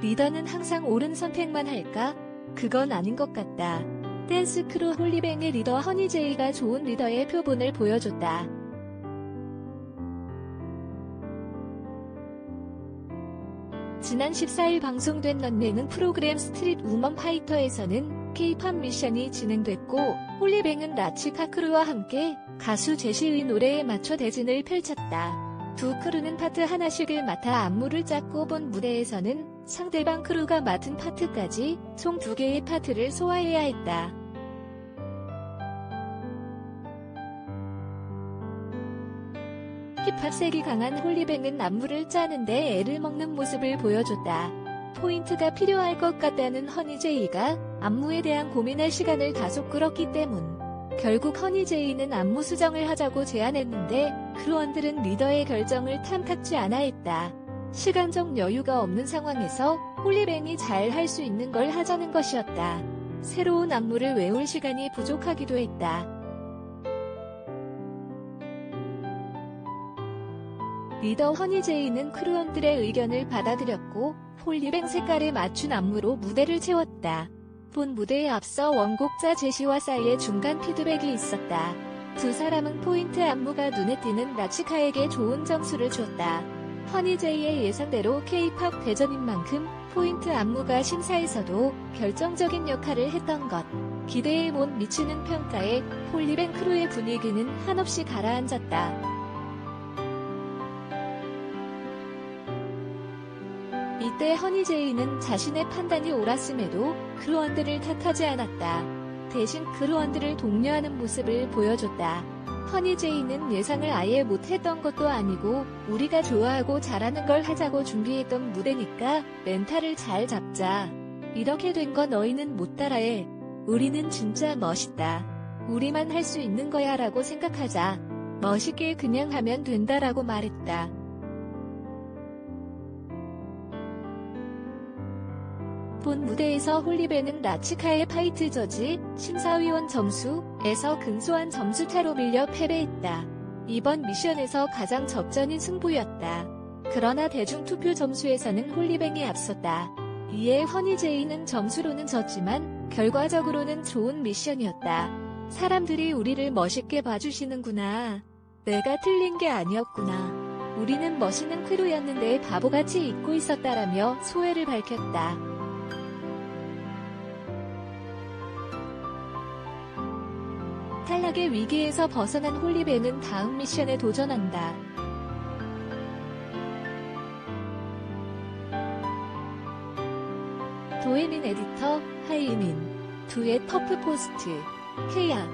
리더는 항상 옳은 선택만 할까? 그건 아닌 것 같다. 댄스 크루 홀리뱅의 리더 허니제이가 좋은 리더의 표본을 보여줬다. 지난 14일 방송된 런닝은 프로그램 스트릿 우먼 파이터에서는 K-팝 미션이 진행됐고 홀리뱅은 라치카 크루와 함께 가수 제시의 노래에 맞춰 대진을 펼쳤다. 두 크루는 파트 하나씩을 맡아 안무를 짰고 본 무대에서는 상대방 크루가 맡은 파트까지 총 두 개의 파트를 소화해야 했다. 힙합색이 강한 홀리뱅은 안무를 짜는데 애를 먹는 모습을 보여줬다. 포인트가 필요할 것 같다는 허니제이가 안무에 대한 고민할 시간을 다소 끌었기 때문. 결국 허니제이는 안무 수정을 하자고 제안했는데 크루원들은 리더의 결정을 탐탁지 않아 했다. 시간적 여유가 없는 상황에서 홀리뱅이 잘 할 수 있는 걸 하자는 것이었다. 새로운 안무를 외울 시간이 부족하기도 했다. 리더 허니제이는 크루원들의 의견을 받아들였고 홀리뱅 색깔에 맞춘 안무로 무대를 채웠다. 본 무대에 앞서 원곡자 제시와 사이의 중간 피드백이 있었다. 두 사람은 포인트 안무가 눈에 띄는 라치카에게 좋은 점수를 줬다. 허니제이의 예상대로 K-팝 대전인 만큼 포인트 안무가 심사에서도 결정적인 역할을 했던 것. 기대에 못 미치는 평가에 홀리뱅 크루의 분위기는 한없이 가라앉았다. 이때 허니제이는 자신의 판단이 옳았음에도 크루원들을 탓하지 않았다. 대신 크루원들을 독려하는 모습을 보여줬다. 허니제이는 예상을 아예 못했던 것도 아니고 우리가 좋아하고 잘하는 걸 하자고 준비했던 무대니까 멘탈을 잘 잡자. 이렇게 된 거 너희는 못 따라해. 우리는 진짜 멋있다. 우리만 할 수 있는 거야 라고 생각하자. 멋있게 그냥 하면 된다라고 말했다. 본 무대에서 홀리베는 라치카의 파이트 저지 심사위원 점수에서 근소한 점수 차로 밀려 패배했다. 이번 미션에서 가장 접전인 승부였다. 그러나 대중투표 점수에서는 홀리뱅이 앞섰다. 이에 허니제이는 점수로는 졌지만 결과적으로는 좋은 미션이었다. 사람들이 우리를 멋있게 봐주시는구나. 내가 틀린 게 아니었구나. 우리는 멋있는 크루였는데 바보같이 잊고 있었다라며 소회를 밝혔다. 탈락의 위기에서 벗어난 홀리뱅은 다음 미션에 도전한다. 도에민 에디터, 하이민, 두의 퍼프 포스트, 케야,